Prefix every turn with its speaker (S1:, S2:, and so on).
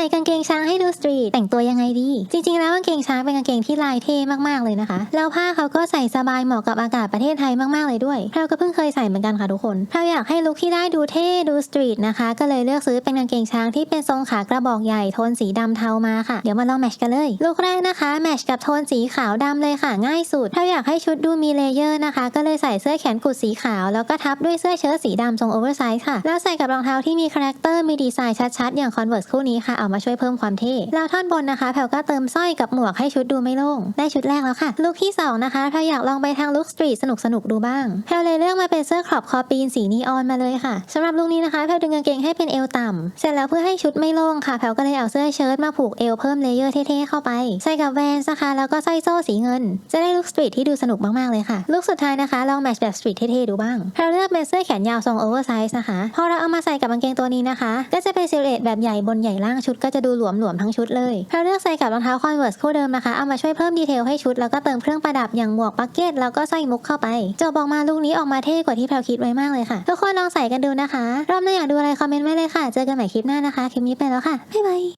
S1: ส่กางเกงช้างให้ดูสตรีทแต่งตัวยังไงดี จริง ๆ แล้วกางเกงช้างเป็นกางเกงที่ลายเท่มากๆเลยนะคะ แล้วผ้าเขาก็ใส่สบายเหมาะกับอากาศประเทศไทยมากๆเลยด้วย เราก็เพิ่งเคยใส่เหมือนกันค่ะทุกคนเราอยากให้ลุคที่ได้ดูเท่ดูสตรีทนะคะ ก็เลยเลือกซื้อเป็นกางเกงช้างที่เป็นทรงขากระบอกใหญ่โทนสีดำเทามาค่ะ เดี๋ยวมาลองแมทชกันเลย ลุคแรกนะคะแมทชกับโทนสีขาวดำเลยค่ะ ง่ายสุด ถ้าอยากให้ชุดดูมีเลเยอร์นะคะ ก็เลยใส่เสื้อแขนกุดสีขาว แล้วก็ทับด้วยเสื้อเชิ้ตสีดำทรงโอเวอร์ไซส์ค่ะ แล้วใส่กับรองเท้าที่มีคาแรคเตอร์มีดีไซน์ชัดๆอย่าง Converse คู่นี้ค่ะเอามาช่วยเพิ่มความเท่แล้วท่อนบนนะคะแพลก็เติมสร้อยกับหมวกให้ชุดดูไม่โล่งได้ชุดแรกแล้วค่ะลุคที่สองนะคะแพลอยากลองไปทางลุคสตรีทสนุกๆดูบ้างแพลเลยเลือกมาเป็นเสื้อครอปคอปีนสีนีออนมาเลยค่ะสำหรับลุคนี้นะคะแพลดึงกางเกงให้เป็นเอวต่ำเสร็จแล้วเพื่อให้ชุดไม่โล่งค่ะแพลก็เลยเอาเสื้อเชิ้ตมาผูกเอวเพิ่มเลเยอร์เท่ๆเข้าไปใส่กับแวนนะคะแล้วก็สร้อยโซ่สีเงิน จะได้ลุคสตรีทที่ดูสนุกมากๆเลยค่ะลุคสุดท้ายนะคะลองแมทช์แบบสตรีทเท่ๆดูบ้างเราเลือกเป็นเสื้อแขนยาวทรงโอเวอร์ไซส์นะคะพอเราเอามาใส่กับกางเกงตัวนี้นะคะ ก็จะเป็นซิลเลตแบบใหญ่บนใหญ่ล่างชุดก็จะดูหลวมๆทั้งชุดเลยเราเลือกใส่กับรองเท้าคอนเวิร์สคู่เดิมนะคะ เอามาช่วยเพิ่มดีเทลให้ชุด แล้วก็เติมเครื่องประดับอย่างหมวกบักเก็ตแล้วก็สร้อยมุกเข้าไปจบออกมาลุคนี้ออกมาเท่กว่าที่แพลคิดไว้มากเลยค่ะ ทุกคนลองใส่กันดูนะคะ รอบหน้าอยากดูอะไรคอมเมนต์ไว้เลยค่ะ เจอกันใหม่คลิปหน้านะคะ คลิปนี้ไปแล้วค่ะ บ๊ายบาย